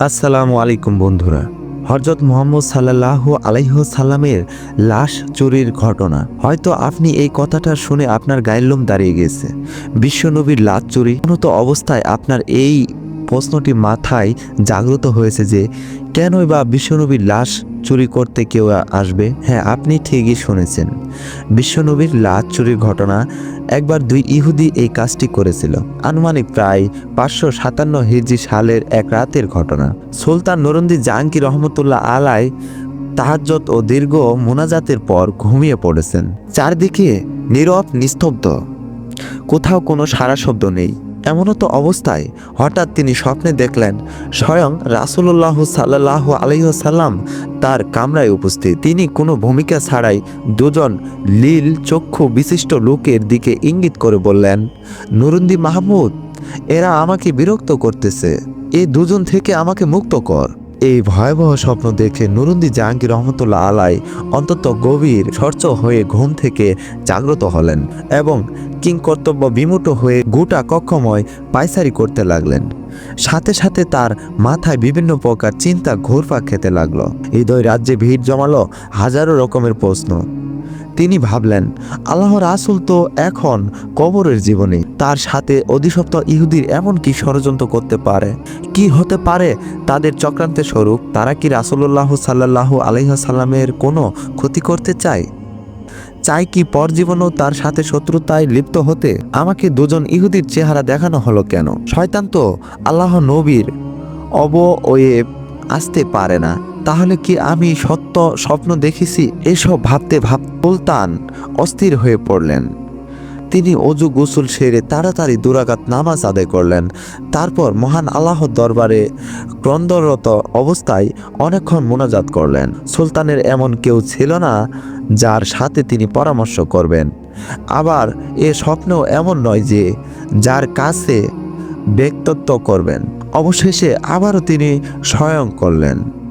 আসসালামু আলাইকুম বন্ধুরা। হজরত মোহাম্মদ সাল্লাহ আলাইহ সাল্লামের লাশ চুরির ঘটনা। হয়তো আপনি এই কথাটা শুনে আপনার গায়ের লোম দাঁড়িয়ে গেছে। বিশ্বনবীর লাশ চুরি। উন্নত অবস্থায় আপনার এই প্রশ্নটি মাথায় জাগ্রত হয়েছে যে, কেনই বা বিশ্বনবীর লাশ চুরি করতে কেউ আসবে? হ্যাঁ আপনি ঠিকই শুনেছেন। বিশ্বনবীর লাশ চুরির ঘটনা একবার দুই ইহুদি এই কাজটি করেছিল। আনুমানিক প্রায় পাঁচশো সাতান্ন হিজি সালের এক রাতের ঘটনা। সুলতান নরন্দি জাহাঙ্গীর রহমতুল্লাহ আলাই তাহাজ্জত ও দীর্ঘ মোনাজাতের পর ঘুমিয়ে পড়েছেন। চারদিকে নীরব, নিস্তব্ধ। কোথাও কোনো সারা শব্দ নেই। এমনও তো অবস্থায় হঠাৎ তিনি স্বপ্নে দেখলেন স্বয়ং রাসুল্লাহ সাল্লাহ আলহিহসাল্লাম তার কামরায় উপস্থিত। তিনি কোনো ভূমিকা ছাড়াই দুজন লীল চক্ষু বিশিষ্ট লোকের দিকে ইঙ্গিত করে বললেন, নুরুন্দি মাহমুদ, এরা আমাকে বিরক্ত করতেছে। এই দুজন থেকে আমাকে মুক্ত কর। এই ভয়াবহ স্বপ্ন দেখে নুরুন্দি জাহাঙ্গীর রহমতুল্লাহ আলাই অন্তত গভীর সর্চ হয়ে ঘুম থেকে জাগ্রত হলেন এবং কিংকর্তব্য বিমুট হয়ে গোটা কক্ষময় পায়সারি করতে লাগলেন। সাথে সাথে তার মাথায় বিভিন্ন প্রকার চিন্তা ঘোরফা খেতে লাগল। হৃদয় রাজ্যে ভিড় জমালো হাজারো রকমের প্রশ্ন। তিনি ভাবলেন, আল্লাহ রাসুল তো এখন কবরের জীবনে। তার সাথে অধিসপ্ত ইহুদির এমন কি ষড়যন্ত্র করতে পারে? কি হতে পারে? তাদের চক্রান্তের স্বরূপ তারা কি রাসুল্লাহ সাল্লাহ আলহিহাসাল্লামের কোনো ক্ষতি করতে চায়? চাই কি পরজীবনও তার সাথে শত্রুতায় লিপ্ত হতে? আমাকে দুজন ইহুদির চেহারা দেখানো হলো কেন? শয়তান তো আল্লাহ নবীর অবয়ে আসতে পারে না। তাহলে কি আমি সত্য স্বপ্ন দেখেছি? এসব ভাবতে ভাব সুলতান অস্থির হয়ে পড়লেন। তিনি অজু গোসল সেরে তাড়াতাড়ি দুরাকাত নামাজ আদায় করলেন। তারপর মহান আল্লাহর দরবারে ক্রন্দরত অবস্থায় অনেকক্ষণ মোনাজাত করলেন। সুলতানের এমন কেউ ছিল না যার সাথে তিনি পরামর্শ করবেন। আবার এ স্বপ্নও এমন নয় যে যার কাছে ব্যক্তিত্ব করবেন। অবশেষে আবারও তিনি স্বয়ং করলেন।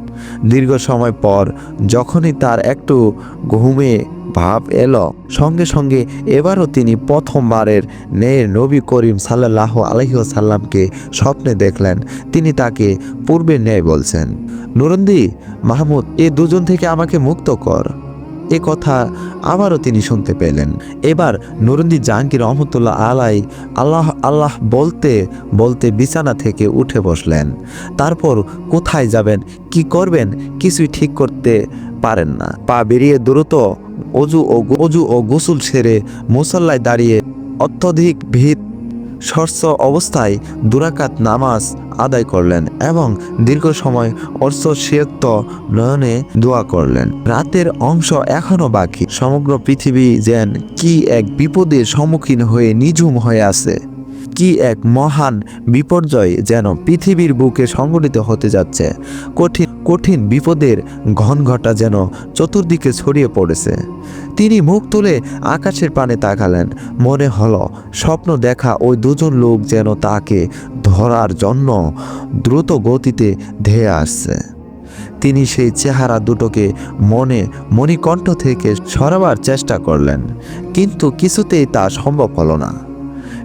দীর্ঘ সময় পর যখনই তার একটু ঘুমে ভাব এলো, সঙ্গে সঙ্গে এবারও তিনি প্রথমবারের নেয়ে নবী করিম সাল্লাহ আলহিসাল্লামকে স্বপ্নে দেখলেন। তিনি তাকে পূর্বে ন্যায় বলছেন, নুরন্দি, মাহমুদ, এ দুজন থেকে আমাকে মুক্ত কর। এ কথা আবারও তিনি শুনতে পেলেন। এবার নুরন্দি জাহাঙ্গীর রহমতুল্লাহ আলাই আল্লাহ আল্লাহ বলতে বলতে বিছানা থেকে উঠে বসলেন। তারপর কোথায় যাবেন, কি করবেন কিছুই ঠিক করতে পারেন না। পা বেরিয়ে দ্রুত অজু ও অজু ও গোসল সেরে মুসল্লায় দাঁড়িয়ে অত্যধিক ভিত সর্ষ অবস্থায় দুরাকাত নামাজ আদায় করলেন এবং দীর্ঘ সময় অর্শসিয়ক্ত নয়নে দোয়া করলেন। রাতের অংশ এখনও বাকি। সমগ্র পৃথিবী যেন কি এক বিপদের সম্মুখীন হয়ে নিঝুম হয়ে আছে। কি এক মহান বিপর্যয় যেন পৃথিবীর বুকে সংগঠিত হতে যাচ্ছে। কঠিন কঠিন বিপদের ঘনঘটা যেন চতুর্দিকে ছড়িয়ে পড়েছে। তিনি মুখ তুলে আকাশের পানে তাকালেন। মনে হলো, স্বপ্ন দেখা ওই দুজন লোক যেন তাকে ধরার জন্য দ্রুত গতিতে ধেয়ে আসছে। তিনি সেই চেহারা দুটোকে মনে মণিকণ্ঠ থেকে সরাবার চেষ্টা করলেন, কিন্তু কিছুতেই তা সম্ভব হলো না।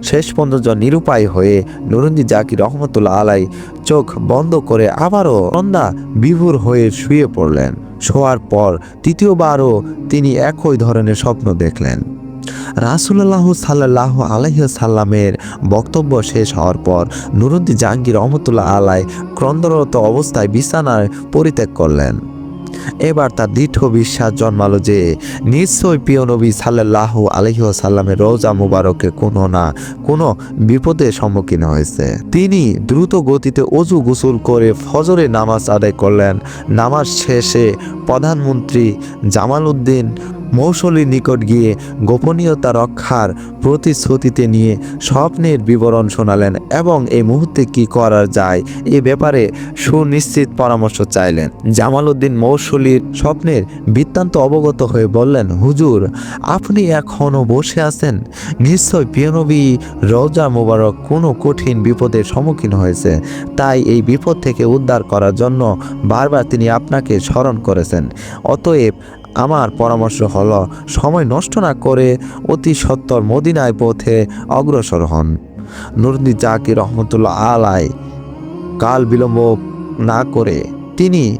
শেষ পর্যন্ত নিরুপায় হয়ে নুরুন্দি জাকির রহমতুল্লাহ আলাই চোখ বন্ধ করে আবারও সন্ধ্যা বিভোর হয়ে শুয়ে পড়লেন। শোয়ার পর তৃতীয়বারও তিনি একই ধরনের স্বপ্ন দেখলেন। রাসুল্লাহ সাল্লাহ আলহ সাল্লামের বক্তব্য শেষ হওয়ার পর নুরুদ্দি জাহাঙ্গীর রহমতুল্লাহ আলাই ক্রন্দরত অবস্থায় বিছানায় পরিত্যাগ করলেন। এবার তার দৃঢ় বিশ্বাস জন্মালো যে নিশ্চয়ই প্রিয় নবী সাল্লাহ আলহিহাসাল্লামের রোজা মুবারকে কোনো না কোনো বিপদের সম্মুখীন হয়েছে। তিনি দ্রুত গতিতে অজু গোসল করে ফজরে নামাজ আদায় করলেন। নামাজ শেষে প্রধানমন্ত্রী জামাল উদ্দিন মৌসলির নিকট গিয়ে গোপনীয়তা রক্ষার প্রতিশ্রুতিতে নিয়ে স্বপ্নের বিবরণ শোনালেন এবং এই মুহূর্তে কি করা যায় এ ব্যাপারে সুনিশ্চিত পরামর্শ চাইলেন। জামাল উদ্দিন মৌসলির স্বপ্নের বৃত্তান্ত অবগত হয়ে বললেন, হুজুর, আপনি এখনও বসে আছেন? নিশ্চয় পিয়নবী রওজা মোবারক কোনো কঠিন বিপদের সম্মুখীন হয়েছে। তাই এই বিপদ থেকে উদ্ধার করার জন্য বারবার তিনি আপনাকে স্মরণ করেছেন। অতএব আমার পরামর্শ হলো, সময় নষ্ট না করে অতি সত্তর মদিনায় পথে অগ্রসর হন। নুরদি জাকির রহমতুল্লাহ আলায় কাল বিলম্ব না করে তিনি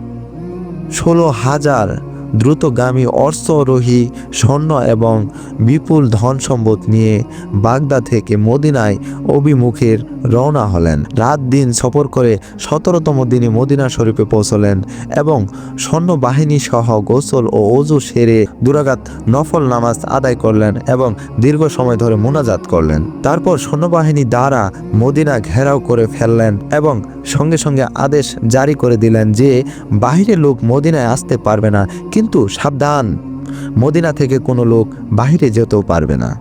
ষোলো হাজার দ্রুতগামী অশ্বারোহী স্বর্ণ এবং বিপুল ধন সম্পদ নিয়ে বাগদা থেকে মদিনায় অভিমুখের রওনা হলেন। রাত দিন সফর করে সতেরোতম দিনে মদিনা শরীফে পৌঁছলেন এবং সৈন্যবাহিনী সহ গোসল ও অজু সেরে দুরাগাত নফল নামাজ আদায় করলেন এবং দীর্ঘ সময় ধরে মোনাজাত করলেন। তারপর সৈন্যবাহিনী দ্বারা মদিনা ঘেরাও করে ফেললেন এবং সঙ্গে সঙ্গে আদেশ জারি করে দিলেন যে বাহিরের লোক মদিনায় আসতে পারবে না, কিন্তু সাবধান। মদিনা থেকে কোনো লোক বাহিরে যেতেও পারবে না।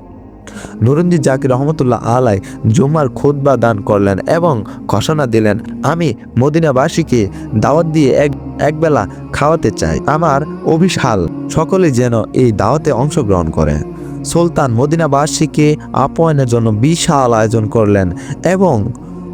নুরুদ্দিন জাকির রহমতুল্লাহ আলাই জুম্মার খুতবা দান করলেন এবং ঘোষণা দিলেন, আমি মদিনাবাসীকে দাওয়াত দিয়ে এক, একবেলা খাওয়াতে চাই। আমার অভিশাল সকলে যেন এই দাওয়াতে অংশগ্রহণ করে। সুলতান মদিনাবাসীকে আপ্যায়নের জন্য বিশাল আয়োজন করলেন এবং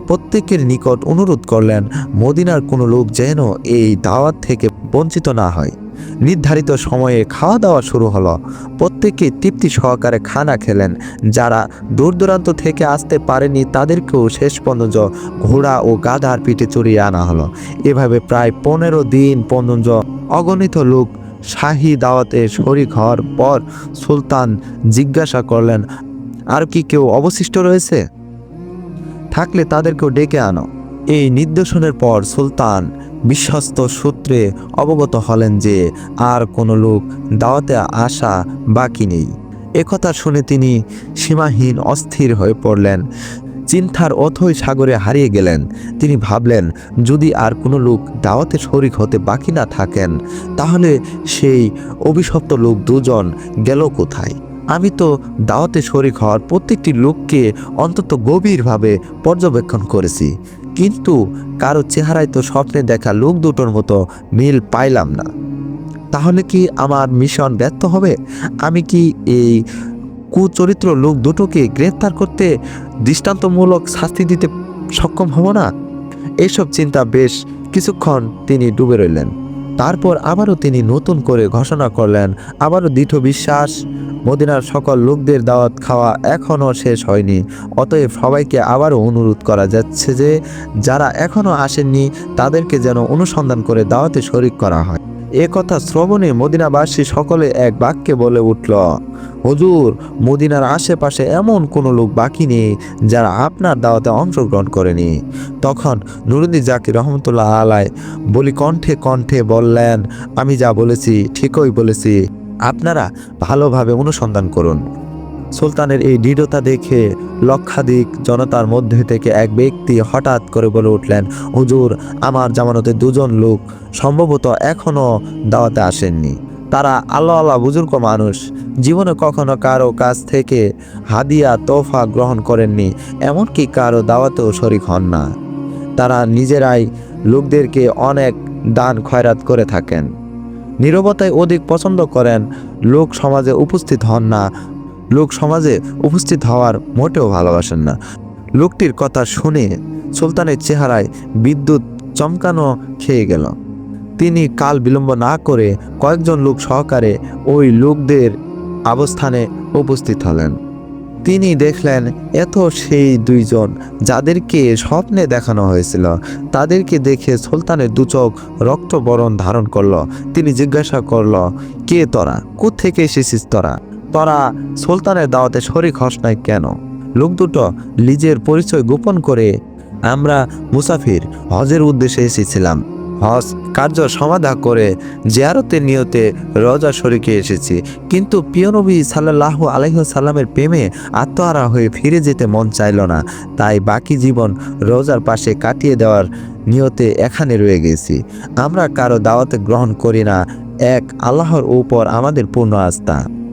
প্রত্যেকের নিকট অনুরোধ করলেন, মদিনার কোনো লোক যেন এই দাওয়াত থেকে বঞ্চিত না হয়। নির্ধারিত সময়ে খাওয়া দাওয়া শুরু হলো। প্রত্যেকে তৃপ্তি সহকারে খানা খেলেন। যারা দূর দূরান্ত থেকে আসতে পারেনি, তাদেরকেও শেষ পর্যন্ত ঘোড়া ও গাধার পিঠে চড়িয়ে আনা হলো। এভাবে প্রায় পনেরো দিন পর্যন্ত অগণিত লোক শাহী দাওয়াতে শরিক হওয়ার পর সুলতান জিজ্ঞাসা করলেন, আর কি কেউ অবশিষ্ট রয়েছে? থাকলে তাদেরকেও ডেকে আনো। এই নির্দেশনের পর সুলতান বিশ্বস্ত সূত্রে অবগত হলেন যে আর কোনো লোক দাওয়াতে আসা বাকি নেই। একথা শুনে তিনি সীমাহীন অস্থির হয়ে পড়লেন। চিন্তার অথই সাগরে হারিয়ে গেলেন। তিনি ভাবলেন, যদি আর কোনো লোক দাওয়াতে শরিক হতে বাকি না থাকেন, তাহলে সেই অভিশপ্ত লোক দুজন গেল কোথায়? আমি তো দাওয়াতে শরিক হওয়ার প্রত্যেকটি লোককে অন্তত গভীরভাবে পর্যবেক্ষণ করেছি। কিন্তু কারও চেহারায় তো স্বপ্নে দেখা লোক দুটোর মতো মিল পাইলাম না। তাহলে কি আমার মিশন ব্যর্থ হবে? আমি কি এই কুচরিত্র লোক দুটোকে গ্রেফতার করতে দৃষ্টান্তমূলক শাস্তি দিতে সক্ষম হব না? এইসব চিন্তা বেশ কিছুক্ষণ তিনি ডুবে রইলেন। তারপর আবারও তিনি নতুন করে ঘোষণা করলেন, আবারও দৃঢ় বিশ্বাস। মদিনার সকল লোকদের দাওয়াত খাওয়া এখনও শেষ হয়নি। অতএব সবাইকে আবারও অনুরোধ করা যাচ্ছে যে, যারা এখনও আসেননি, তাদেরকে যেন অনুসন্ধান করে দাওয়াতে শরিক করা হয়। এ কথা শ্রবণে মদিনাবাসী সকলে এক বাক্যে বলে উঠল, হুজুর, মদিনার আশেপাশে এমন কোনো লোক বাকি নেই যারা আপনার দাওয়াতে অংশগ্রহণ করেনি। তখন নুরুদ্দিন জাকির রহমতুল্লাহ আলাই বলি কণ্ঠে কণ্ঠে বললেন, আমি যা বলেছি ঠিকই বলেছি। আপনারা ভালোভাবে অনুসন্ধান করুন। সুলতানের এই দৃঢ়তা দেখে লক্ষাধিক জনতার মধ্যে থেকে এক ব্যক্তি হঠাৎ করে বলে উঠলেন, হুজুর, আমার জামানতে দুজন লোক সম্ভবত এখনও দাওয়াতে আসেননি। তারা আল্লাহ আল্লাহ বুজুর্গ মানুষ। জীবনে কখনো কারও কাছ থেকে হাদিয়া তোফা গ্রহণ করেননি, এমনকি কারও দাওয়াতেও শরিক হন না। তারা নিজেরাই লোকদেরকে অনেক দান খয়রাত করে থাকেন। নীরবতায় অধিক পছন্দ করেন, লোক সমাজে উপস্থিত হন না লোক সমাজে উপস্থিত হওয়ার মোটেও ভালোবাসেন না। লোকটির কথা শুনে সুলতানের চেহারায় বিদ্যুৎ চমকানো খেয়ে গেল। তিনি কাল বিলম্ব না করে কয়েকজন লোক সহকারে ওই লোকদের অবস্থানে উপস্থিত হলেন। তিনি দেখলেন, এত সেই দুইজন যাদেরকে স্বপ্নে দেখানো হয়েছিল, তাদেরকে দেখে সুলতানের দুচোখ রক্তবরণ ধারণ করল। তিনি জিজ্ঞাসা করল, কে তোরা? থেকে এসেছিস তোরা? তোরা সুলতানের দাওয়াতে শরিক হস নাই কেন? লোক দুটো নিজের পরিচয় গোপন করে আমরা মুসাফির হজের উদ্দেশ্যে এসেছিলাম। হজ কার্য সমাধা করে জিয়ারতের নিয়তে রজা শরিকে এসেছি। কিন্তু পিয়নবী সাল্লাহ আলহিসাল্লামের প্রেমে আত্মহারা হয়ে ফিরে যেতে মন চাইল না। তাই বাকি জীবন রোজার পাশে কাটিয়ে দেওয়ার নিয়তে এখানে রয়ে গেছি। আমরা কারও দাওয়াতে গ্রহণ করি না। এক, আল্লাহর উপর আমাদের পূর্ণ আস্থা।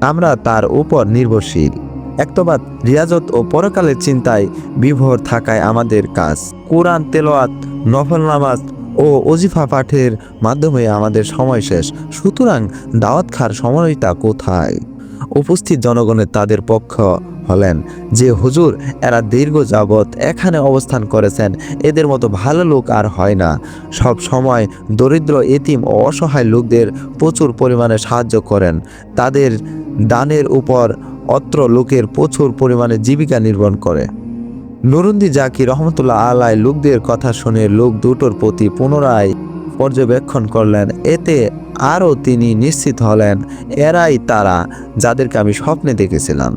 আমরা তার উপর নির্ভরশীল। একতবাদ রিয়াজত ও পরকালের চিন্তায় বিভোর থাকায় আমাদের কাজ। কোরআন তেলোয়াত নফল নামাজ ও অজিফা পাঠের মাধ্যমে আমাদের সময় শেষ। সুতরাং দাওয়াত খার সময়টা কোথায়? উপস্থিত জনগণের তাদের পক্ষ হলেন, যে হুজুর এরা দীর্ঘ যাবৎ এখানে অবস্থান করেছেন, এদের মতো ভালো লোক আর হয় না। সব সময় দরিদ্র, এতিম ও অসহায় লোকদের প্রচুর পরিমাণে সাহায্য করেন। তাদের দানের উপর অত্র লোকের প্রচুর পরিমাণে জীবিকা নির্ভর করে। নুরুন্দি জাকি রহমতুল্লাহ আলাই লোকদের কথা শুনে লোক দুটোর প্রতি পুনরায় পর্যবেক্ষণ করলেন। এতে আরও তিনি নিশ্চিত হলেন, এরাই তারা যাদেরকে আমি স্বপ্নে দেখেছিলাম।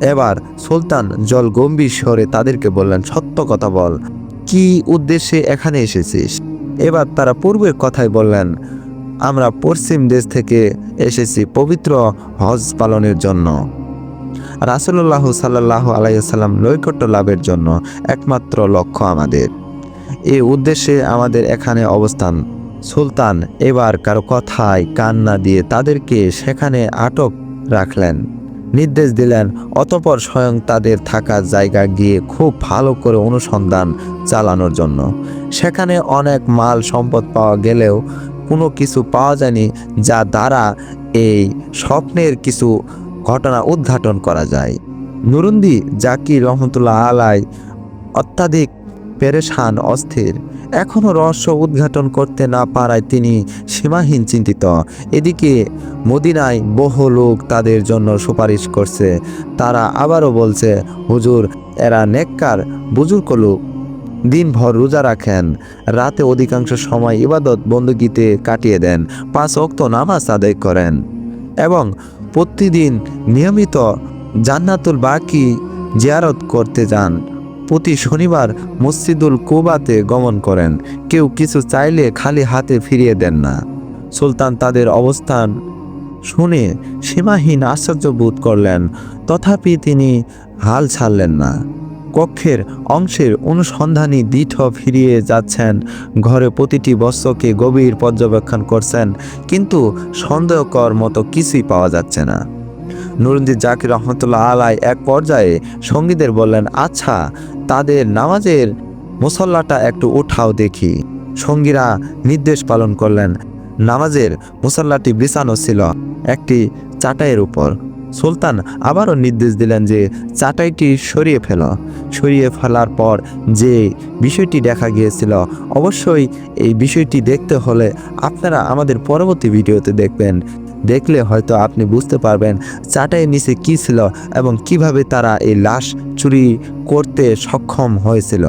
এবার সুলতান জল গম্ভীর স্বরে তাদেরকে বললেন, সত্য কথা বল, কি উদ্দেশ্যে এখানে এসেছিস? এবার তারা পূর্বের কথাই বললেন, আমরা পশ্চিম দেশ থেকে এসেছি পবিত্র হজ পালনের জন্য। রাসুল্লাহ সাল্লাহ আলাইসাল্লাম নৈকট্য লাভের জন্য একমাত্র লক্ষ্য আমাদের। এ উদ্দেশ্যে আমাদের এখানে অবস্থান। সুলতান এবার কারও কথায় কান না দিয়ে তাদেরকে সেখানে আটক রাখলেন। নির্দেশ দিলেন, অতপর স্বয়ং তাদের থাকার জায়গা গিয়ে খুব ভালো করে অনুসন্ধান চালানোর জন্য। সেখানে অনেক মাল সম্পদ পাওয়া গেলেও কোনো কিছু পাওয়া যায়নি, যা দ্বারা এই স্বপ্নের কিছু ঘটনা উদ্ঘাটন করা যায়। নুরুন্দি জাকির রহমতুল্লাহ আলাই অত্যাধিক পেরেশান, অস্থির। এখনও রহস্য উদ্ঘাটন করতে না পারায় তিনি সীমাহীন চিন্তিত। এদিকে মদিনায় বহু লোক তাদের জন্য সুপারিশ করছে। তারা আবারও বলছে, হুজুর, এরা নেককার, বুজুর্গ লোক। দিনভর রোজা রাখেন। রাতে অধিকাংশ সময় ইবাদত বন্দুকিতে কাটিয়ে দেন। পাঁচ অক্ত নামাজ আদায় করেন। এবং প্রতিদিন নিয়মিত জান্নাতুল বাকি জিয়ারত করতে যান। প্রতি শনিবার মসজিদুল কুবাতে গমন করেন। কেউ কিছু চাইলে খালি হাতে ফিরিয়ে দেন না। সুলতান তাদের অবস্থান শুনে সীমাহীন আশ্চর্য বোধ করলেন, তথাপি তিনি হাল ছাড়লেন না। কক্ষের অংশের অনুসন্ধানী দৃঢ় ফিরিয়ে যাচ্ছেন, ঘরে প্রতিটি বস্ত্রকে গভীর পর্যবেক্ষণ করছেন, কিন্তু সন্দেহকর মতো কিছুই পাওয়া যাচ্ছে না। নুরুন্দি জাকির রহমতুল্লাহ আলাই এক পর্যায়ে সঙ্গীদের বললেন আচ্ছা তাদের নামাজের মুসল্লাটা একটু ওঠাও দেখি। সঙ্গীরা নির্দেশ পালন করলেন। নামাজের মুসল্লাটি বিছানো ছিল একটি চাটাইয়ের উপর। সুলতান আবারও নির্দেশ দিলেন যে চাটাইটি সরিয়ে ফেল। সরিয়ে ফেলার পর যে বিষয়টি দেখা গিয়েছিল, অবশ্যই এই বিষয়টি দেখতে হলে আপনারা আমাদের পরবর্তী ভিডিওতে দেখবেন। দেখলে হয়তো আপনি বুঝতে পারবেন চাটাইয়ের নিচে কী ছিল এবং কীভাবে তারা এই লাশ চুরি করতে সক্ষম হয়েছিল।